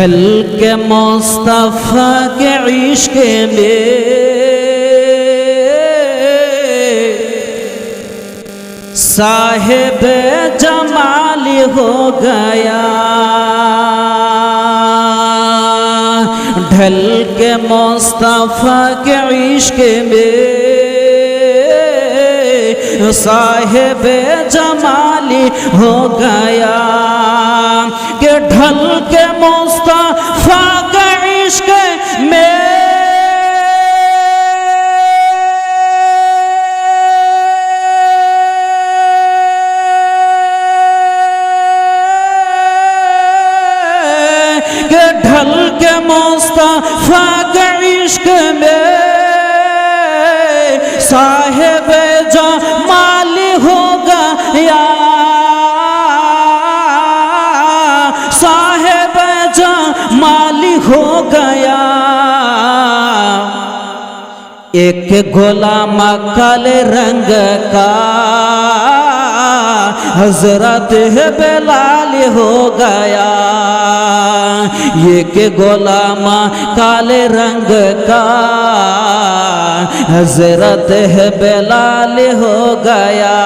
ڈھل کے مصطفیٰ کے عشق میں۔ صاحب جمال ہو گیا۔ ڈھل کے مصطفیٰ کے عشق میں۔ صاحب جمالی ہو گیا۔ کے مصطفیٰ کے عشق میں ڈھل کے مصطفیٰ کے عشق میں صاحب جمال ہو گیا ایک غلام کال رنگ کا حضرت بلال ہو گیا۔ یہ کہ غلام کال رنگ کا حضرت بلال ہو گیا۔